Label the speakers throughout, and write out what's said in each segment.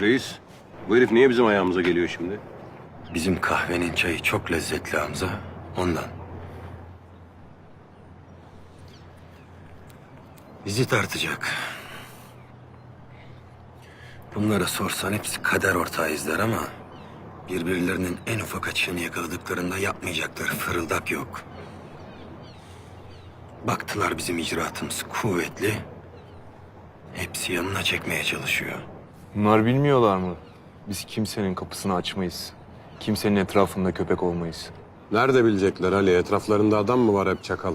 Speaker 1: Reis, bu herif niye bizim ayağımıza geliyor şimdi?
Speaker 2: Bizim kahvenin çayı çok lezzetli Hamza. Ondan. Bizi tartacak. Bunlara sorsan hepsi kader ortağıyız der ama... ...birbirlerinin en ufak açığını yakaladıklarında yapmayacakları fırıldak yok. Baktılar bizim icraatımız kuvvetli. Hepsi yanına çekmeye çalışıyor.
Speaker 3: Bunlar bilmiyorlar mı? Biz kimsenin kapısını açmayız. Kimsenin etrafında köpek olmayız.
Speaker 4: Nerede bilecekler Ali? Etraflarında adam mı var hep çakal?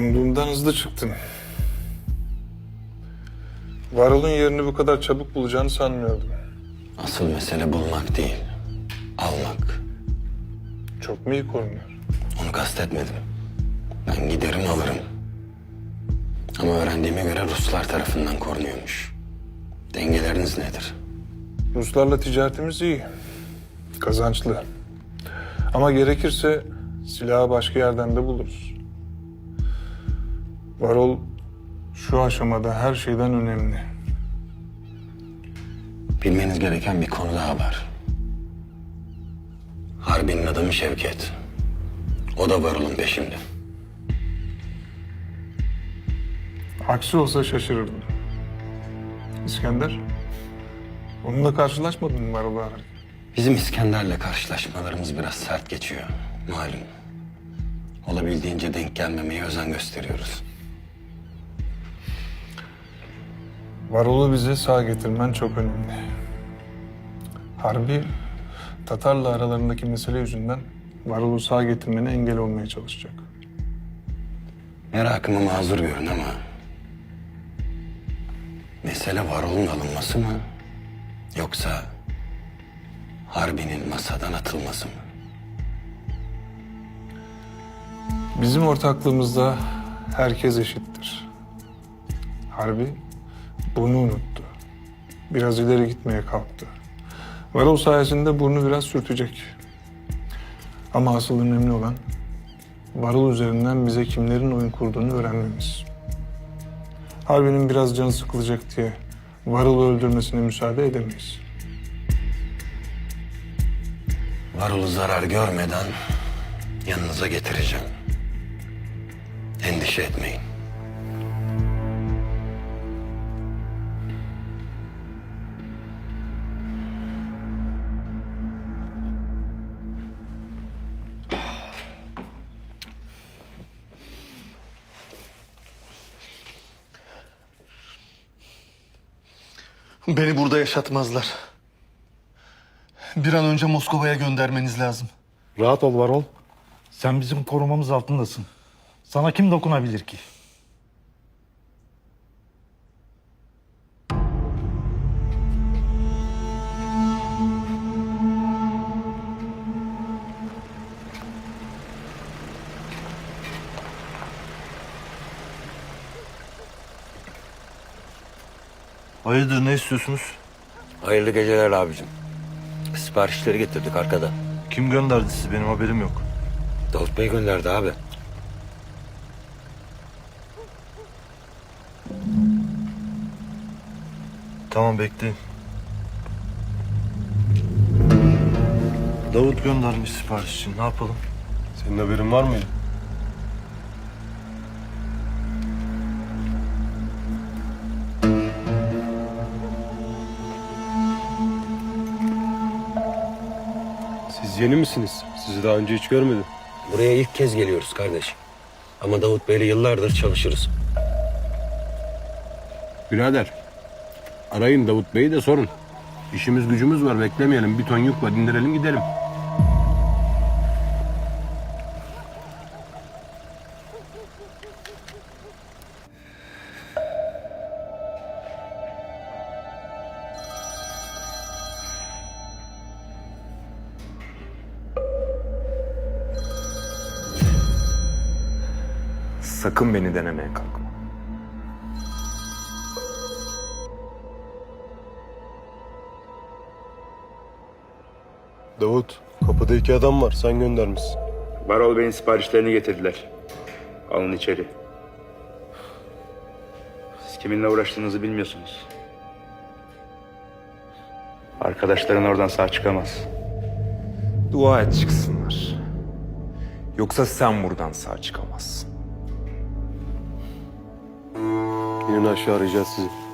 Speaker 5: Umduğumdan hızlı çıktın. Varol'un yerini bu kadar çabuk bulacağını sanmıyordum.
Speaker 2: Asıl mesele bulmak değil, almak.
Speaker 5: Çok mu iyi korunuyor?
Speaker 2: Onu kastetmedim. Ben giderim alırım. Ama öğrendiğime göre Ruslar tarafından korunuyormuş. Dengeleriniz nedir?
Speaker 5: Ruslarla ticaretimiz iyi. Kazançlı. Ama gerekirse silahı başka yerden de buluruz. Varol şu aşamada her şeyden önemli.
Speaker 2: Bilmeniz gereken bir konu daha var. Harbi'nin adamı Şevket. O da Varol'un peşinde.
Speaker 5: Aksi olsa şaşırırdım. İskender, onunla karşılaşmadın mı ararken?
Speaker 2: Bizim İskender'le karşılaşmalarımız biraz sert geçiyor. Malum. Olabildiğince denk gelmemeye özen gösteriyoruz.
Speaker 5: Varol'u bize sağ getirmen çok önemli. Harbi, Tatar'la aralarındaki mesele yüzünden Varol'u sağ getirmene engel olmaya çalışacak.
Speaker 2: Merakımı mazur görün ama... Mesele Varol'un alınması mı? Yoksa... Harbi'nin masadan atılması mı?
Speaker 5: Bizim ortaklığımızda herkes eşittir. Harbi bunu unuttu. Biraz ileri gitmeye kalktı. Varol sayesinde burnu biraz sürtecek. Ama asıl önemli olan Varol üzerinden bize kimlerin oyun kurduğunu öğrenmemiz. Harbi'nin biraz canı sıkılacak diye Varol'u öldürmesine müsaade edemeyiz.
Speaker 2: Varol'u zarar görmeden yanınıza getireceğim. Endişe etmeyin.
Speaker 6: Beni burada yaşatmazlar. Bir an önce Moskova'ya göndermeniz lazım.
Speaker 7: Rahat ol Varol. Sen bizim korumamız altındasın. Sana kim dokunabilir ki?
Speaker 6: Hayırdır ne istiyorsunuz?
Speaker 2: Hayırlı geceler abicim. Siparişleri getirdik arkada.
Speaker 6: Kim gönderdi sizi benim haberim yok.
Speaker 2: Davut Bey gönderdi abi.
Speaker 6: Tamam bekleyin. Davut göndermiş sipariş için ne yapalım?
Speaker 4: Senin haberin var mıydı? Yeni misiniz? Sizi daha önce hiç görmedim.
Speaker 2: Buraya ilk kez geliyoruz kardeş. Ama Davut Bey'le yıllardır çalışırız.
Speaker 4: Birader, arayın Davut Bey'i de sorun. İşimiz gücümüz var beklemeyelim. Bir ton yük var indirelim gidelim.
Speaker 3: Sakın beni denemeye kalkma.
Speaker 4: Davut, kapıda iki adam var. Sen göndermişsin.
Speaker 8: Varol Bey'in siparişlerini getirdiler. Alın içeri. Siz kiminle uğraştığınızı bilmiyorsunuz. Arkadaşların oradan sağ çıkamaz.
Speaker 3: Dua et çıksınlar. Yoksa sen buradan sağ çıkamazsın.
Speaker 4: İnin aşağı arayacağız sizi.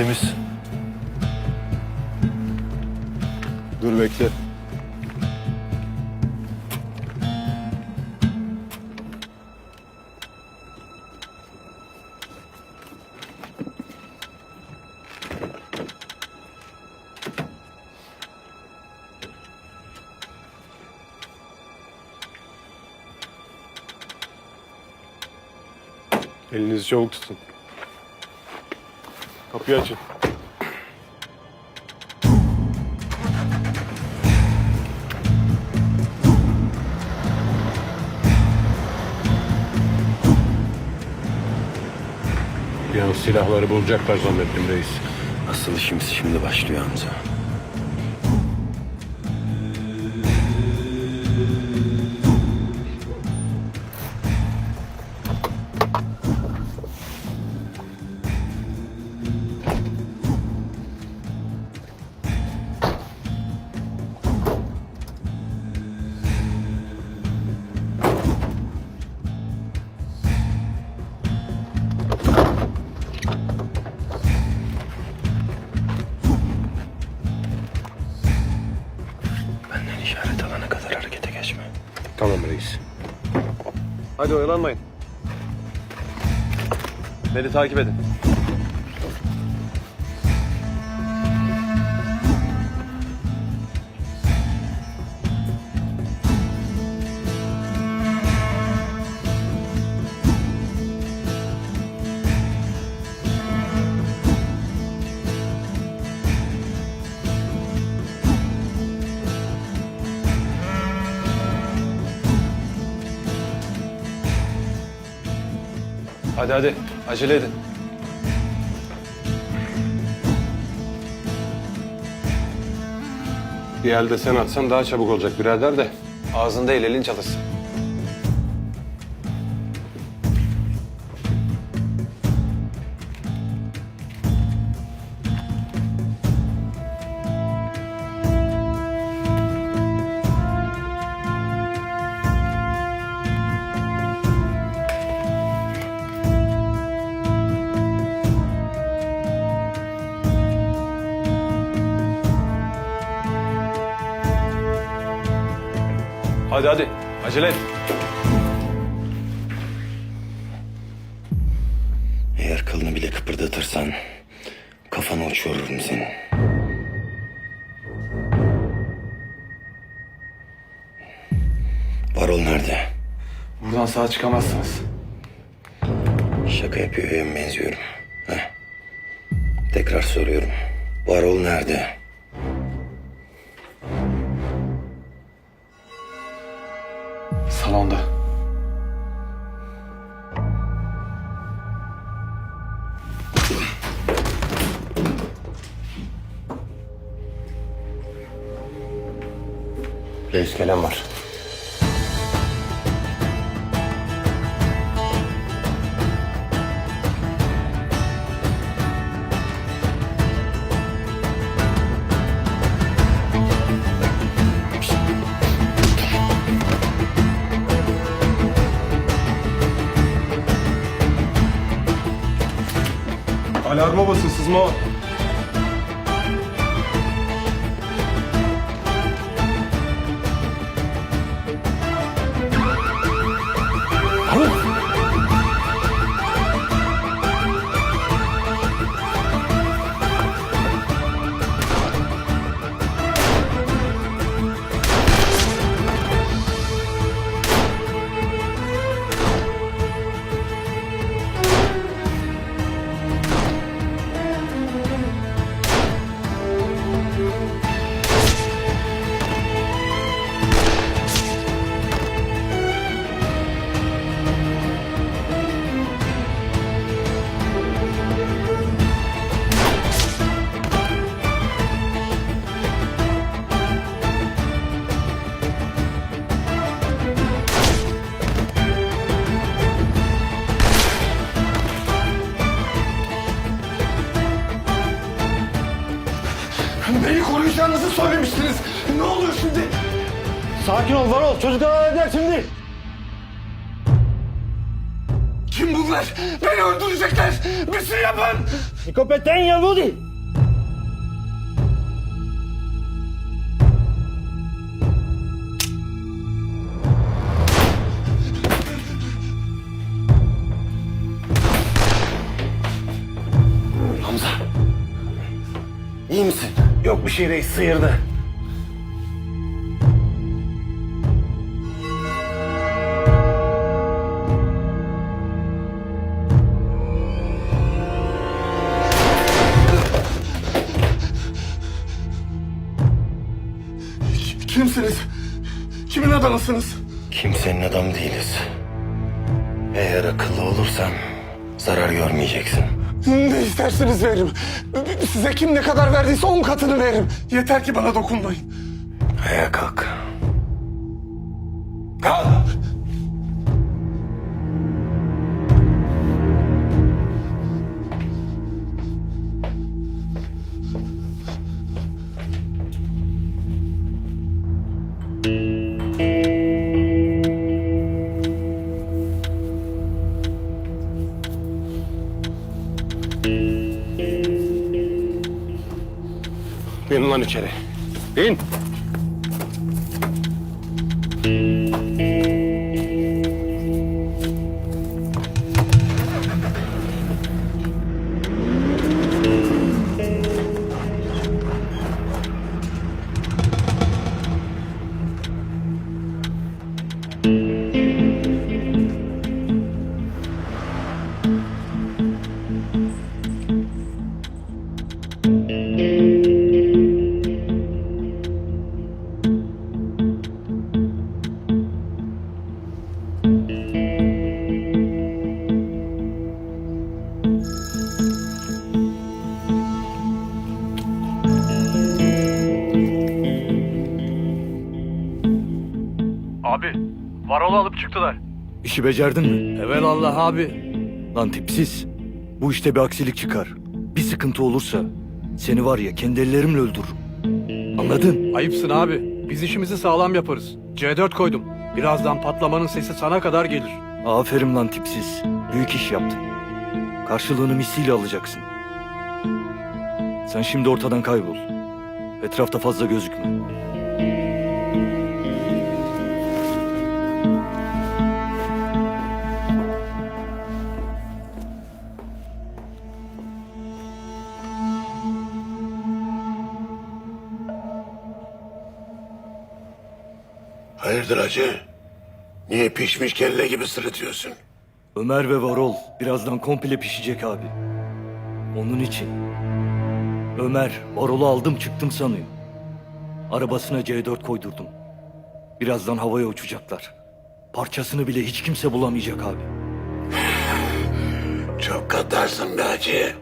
Speaker 6: Temiz.
Speaker 4: Dur bekle. Elinizi çabuk tutun. Kapıyı açın. Bir an silahları bulacaklar zannettim reis.
Speaker 2: Asıl işimiz şimdi başlıyor Hamza. İşaret alana kadar harekete geçme.
Speaker 4: Tamam reis.
Speaker 1: Hadi oyalanmayın. Beni takip edin. Hadi hadi acele edin.
Speaker 4: Bir elde sen atsan daha çabuk olacak birader de.
Speaker 1: Ağzında değil elin çalışsın. Hadi hadi acele et.
Speaker 2: Eğer kılını bile kıpırdatırsan kafanı uçururum senin. Varol nerede?
Speaker 3: Buradan sağ çıkamazsınız.
Speaker 2: Şaka yapıyor benziyorum. Heh. Tekrar soruyorum. Varol nerede?
Speaker 9: Alarma basın sızma var.
Speaker 7: Sakin ol Varol. Çocuklar halleder şimdi.
Speaker 10: Kim bunlar? Beni öldürecekler. Bir şey yapın.
Speaker 7: Nikopetten Yahudi.
Speaker 10: Hamza. İyi misin? Yok bir şey reis sıyırdı.
Speaker 11: Adamısınız?
Speaker 10: Kimsenin adam değiliz. Eğer akıllı olursan zarar görmeyeceksin.
Speaker 11: Ne isterseniz veririm. Size kim ne kadar verdiyse on katını veririm. Yeter ki bana dokunmayın.
Speaker 10: Ayağa. Kalk!
Speaker 4: Lan içeri. Bin.
Speaker 12: Varol'u alıp çıktılar.
Speaker 13: İşi becerdin mi?
Speaker 12: Evelallah abi.
Speaker 13: Lan tipsiz. Bu işte bir aksilik çıkar. Bir sıkıntı olursa seni var ya kendi ellerimle öldürürüm. Anladın?
Speaker 12: Ayıpsın abi. Biz işimizi sağlam yaparız. C4 koydum. Birazdan patlamanın sesi sana kadar gelir.
Speaker 13: Aferin lan tipsiz. Büyük iş yaptın. Karşılığını misliyle alacaksın. Sen şimdi ortadan kaybol. Etrafta fazla gözükme.
Speaker 10: Hacı? Niye pişmiş kelle gibi sırıtıyorsun?
Speaker 13: Ömer ve Varol birazdan komple pişecek abi. Onun için. Ömer, Varol'u aldım çıktım sanıyor. Arabasına C4 koydurdum. Birazdan havaya uçacaklar. Parçasını bile hiç kimse bulamayacak abi.
Speaker 10: Çok kadarsın be hacı.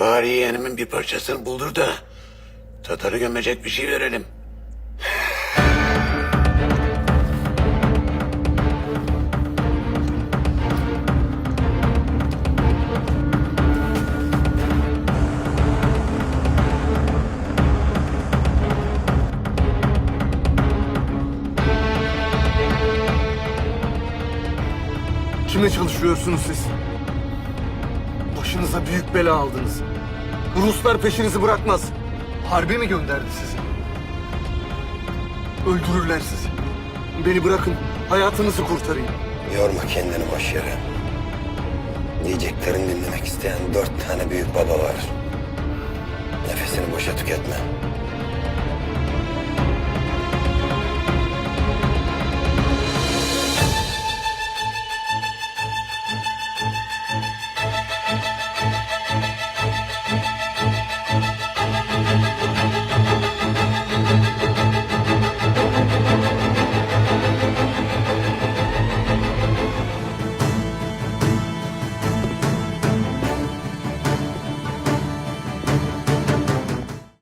Speaker 10: Bari yeğenimin bir parçasını buldur da Tatarı gömecek bir şey verelim.
Speaker 9: Kime çalışıyorsunuz siz? Başınıza büyük bela aldınız. Ruslar peşinizi bırakmaz. Harbe mi gönderdi sizi? Öldürürler sizi. Beni bırakın, hayatınızı kurtarayım.
Speaker 2: Yorma kendini boş yere. Diyeceklerini dinlemek isteyen dört tane büyük baba var. Nefesini boşa tüketme.